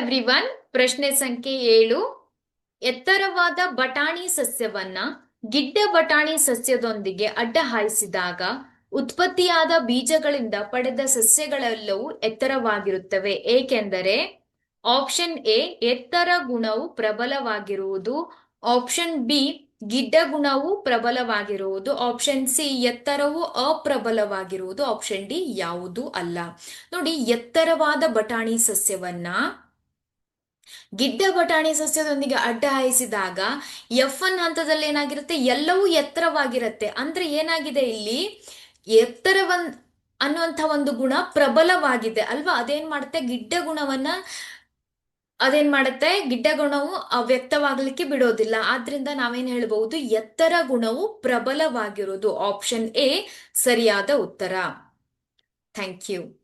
Everyone ಪ್ರಶ್ನೆ ಸಂಖ್ಯೆ ಏಳು. ಎತ್ತರವಾದ ಬಟಾಣಿ ಸಸ್ಯವನ್ನ ಗಿಡ್ಡ ಬಟಾಣಿ ಸಸ್ಯದೊಂದಿಗೆ ಅಡ್ಡ ಹಾಯಿಸಿದಾಗ ಉತ್ಪತ್ತಿಯಾದ ಬೀಜಗಳಿಂದ ಪಡೆದ ಸಸ್ಯಗಳೆಲ್ಲವೂ ಎತ್ತರವಾಗಿರುತ್ತವೆ. ಏಕೆಂದರೆ ಆಪ್ಷನ್ ಎ ಎತ್ತರ ಗುಣವು ಪ್ರಬಲವಾಗಿರುವುದು, ಆಪ್ಷನ್ ಬಿ ಗಿಡ್ಡ ಗುಣವು ಪ್ರಬಲವಾಗಿರುವುದು, ಆಪ್ಷನ್ ಸಿ ಎತ್ತರವು ಅಪ್ರಬಲವಾಗಿರುವುದು, ಆಪ್ಷನ್ ಡಿ ಯಾವುದು ಅಲ್ಲ. ನೋಡಿ, ಎತ್ತರವಾದ ಬಟಾಣಿ ಸಸ್ಯವನ್ನ ಗಿಡ್ಡ ಬಟಾಣಿ ಸಸ್ಯದೊಂದಿಗೆ ಅಡ್ಡ ಹಾಯಿಸಿದಾಗ ಎಫ್ ಒನ್ ಹಂತದಲ್ಲಿ ಏನಾಗಿರುತ್ತೆ? ಎಲ್ಲವೂ ಎತ್ತರವಾಗಿರುತ್ತೆ. ಅಂದ್ರೆ ಏನಾಗಿದೆ ಇಲ್ಲಿ? ಎತ್ತರವನ್ ಅನ್ನುವಂಥ ಒಂದು ಗುಣ ಪ್ರಬಲವಾಗಿದೆ ಅಲ್ವಾ? ಅದೇನ್ ಮಾಡುತ್ತೆ? ಗಿಡ್ಡ ಗುಣವನ್ನ ಅದೇನ್ ಮಾಡುತ್ತೆ? ಗಿಡ್ಡ ಗುಣವು ವ್ಯಕ್ತವಾಗಲಿಕ್ಕೆ ಬಿಡೋದಿಲ್ಲ. ಆದ್ರಿಂದ ನಾವೇನ್ ಹೇಳಬಹುದು? ಎತ್ತರ ಗುಣವು ಪ್ರಬಲವಾಗಿರುವುದು ಆಪ್ಷನ್ ಎ ಸರಿಯಾದ ಉತ್ತರ. Thank you